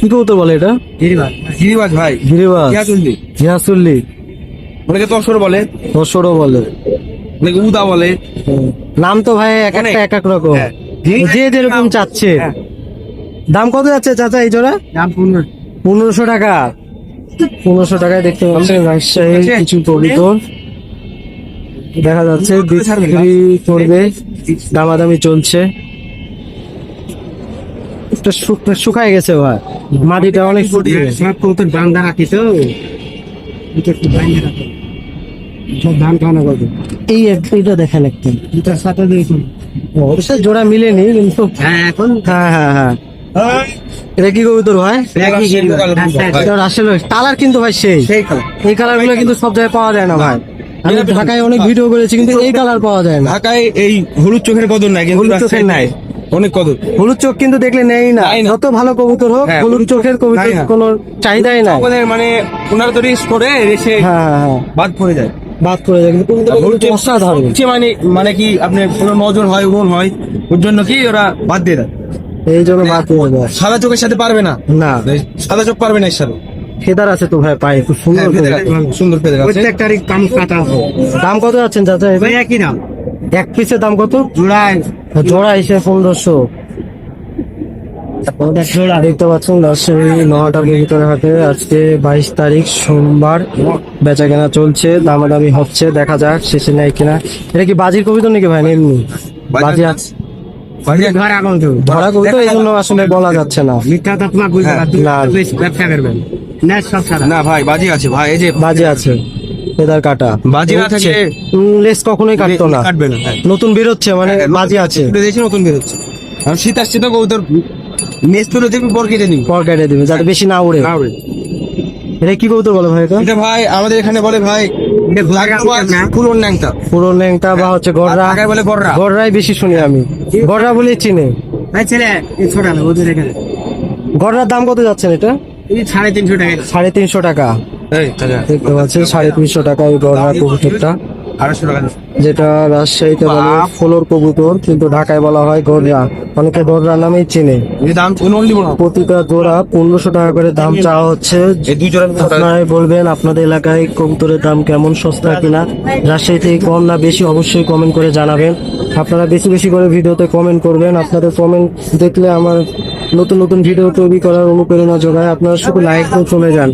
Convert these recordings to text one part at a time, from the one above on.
কি কবুতর বলে এটা? গিরিবাজ। গিরিবাজ ভাই। গিরিবাজ। চললি অনেকে তসর বলে। দশরও বলে। অনেকে উদা বলে। নাম তো ভাই এক। একটা এক এক রকম। হ্যাঁ। যে যেরকম চাচ্ছে। হ্যাঁ। দাম কত যাচ্ছে চাচা এই জোড়া? দাম পনেরোশো টাকা। পনেরোশো টাকায় দেখতে পাচ্ছেন রাজশাহীর কিছু কবিতর দেখা যাচ্ছে বিক্রি করবে। দামাদামি চলছে। শুক- শুকায় গেছে ভাই। মাটিটা অনেক সব বান্ধা রাখি তো? সব ধান খাওয়ানো করবে এই দেখেন দুটার সাথে অবশ্য জোড়া মিলেনি কিন্তু হ্যাঁ এখন হ্যাঁ হ্যাঁ হ্যাঁ। এটা কি কবুতর ভাই? একই গিরিবাজ এটা রাসেল কালার কিন্তু ভাই সেই। এই কালার। গুলো কিন্তু সব জায়গায় পাওয়া যায় না ভাই। আমি ঢাকায় অনেক ভিডিও করেছি কিন্তু এই কালার পাওয়া যায় না। ঢাকায় এই হলুদ চোখের কদর নাই হলুদ চোখের নাই। অনেক কদর। হলুদ চোখ কিন্তু দেখলে নেই না। যত ভালো কবুতর হোক হ্যাঁ, হলুদ চোখের কবুতর না। কোনো চাহিদাই আমাদের মানে ওনারা তো রিস্ক করে এসে বাদ পড়ে যায়। বাদ করে যায় কিন্তু অসাধারণ। মানে মানে কি আপনি কোনো নজর হয় হয় ওর জন্য কি ওরা বাদ দিয়ে দেয়? এই জন্য বাদ করে যায় সাদা চোখের সাথে পারবে না? না। সাদা চোখ পারবে না এর সাথে? ফেদার আছে তো ভাই পায়ে খুব সুন্দর হ্যাঁ, সুন্দর ফেদের আছে। প্রত্যেকটারই কাম কাটা দাম কত আছেন চাচা ভাই একই দাম। এক পিসের দাম কত? জোড়ায় জোড়া হিসেবে পনেরোশো। দেখতে পাচ্ছেন রাজশাহী নটার ভিতরে হাটে আজকে বাইশ তারিখ সোমবার। বেচা কেনা চলছে দামাদামি হচ্ছে দেখা যাক শেষে নেয় কিনা। এটা কি বাজির কবিতা নাকি ভাই এমনি? বাজি আছে। ঘর এখন তো ধরা কবিতা এই জন্য আসলে বলা যাচ্ছে না। হ্যাঁ, পারছি না। বেশ ব্যবসা করবেন না সব সারা। না ভাই বাজি আছে ভাই এই যে বাজি আছে। ফেদার কাটা। বাজি না উম, লেস কখনোই কাটতো না। কাটবে না হ্যাঁ। নতুন বেরোচ্ছে মানে হ্যাঁ, বাজি আছে। দিয়েছি নতুন বেরোচ্ছে। আর শীত আসছে তো কবুতর নেস তুলে দেখবি পর কেটে নিবি। পর কেটে দিবে যাতে বেশি না উড়ে। না উড়ে। এটা কি কবুতর বলো ভাই এটা? ভাই আমাদের এখানে বলে ভাই পুরন ন্যাংটা। পুরো ল্যাংটা বা হচ্ছে গড়রা ঢাকায় বলে গররা। গড়রাই বেশি শুনি আমি। গড়রা বলে চিনে। ভাই ছেলে এই ছোট না ওদের এখানে। গড়রার দাম কত যাচ্ছেন এটা? এই সাড়ে তিনশো টাকা। সাড়ে তিনশো টাকা। দেখতে পাচ্ছেন সাড়ে তিনশো টাকা ওই গড়রা কবুতরটা আড়াইশো টাকা। যেটা রাজশাহীতে বলে ফলোর কবুতর কিন্তু ঢাকায় বলা হয় গড়রা অনেকে গড়রা নামেই চিনে। প্রতিটা জোড়া পনেরোশো টাকা করে দাম চাওয়া হচ্ছে। আপনারাই বলবেন আপনাদের এলাকায় কবুতরের দাম কেমন সস্তা কিনা। রাজশাহী থেকে কম না বেশি অবশ্যই কমেন্ট করে জানাবেন। আপনারা বেশি বেশি করে ভিডিওতে কমেন্ট করবেন। আপনাদের কমেন্ট দেখলে আমার নতুন নতুন ভিডিও তৈরি করার অনুপ্রেরণা যোগায়। আপনারা শুধু লাইক করে চলে যান।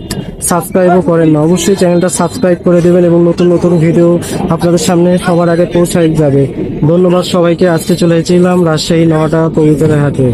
সাবস্ক্রাইবও করেন না। অবশ্যই চ্যানেলটা সাবস্ক্রাইব করে দেবেন এবং নতুন নতুন ভিডিও আপনাদের সামনে সবার আগে পৌঁছায় যাবে। ধন্যবাদ সবাইকে। আজকে চলে এসেছিলাম রাজশাহী নটা কবিতরের হাটে।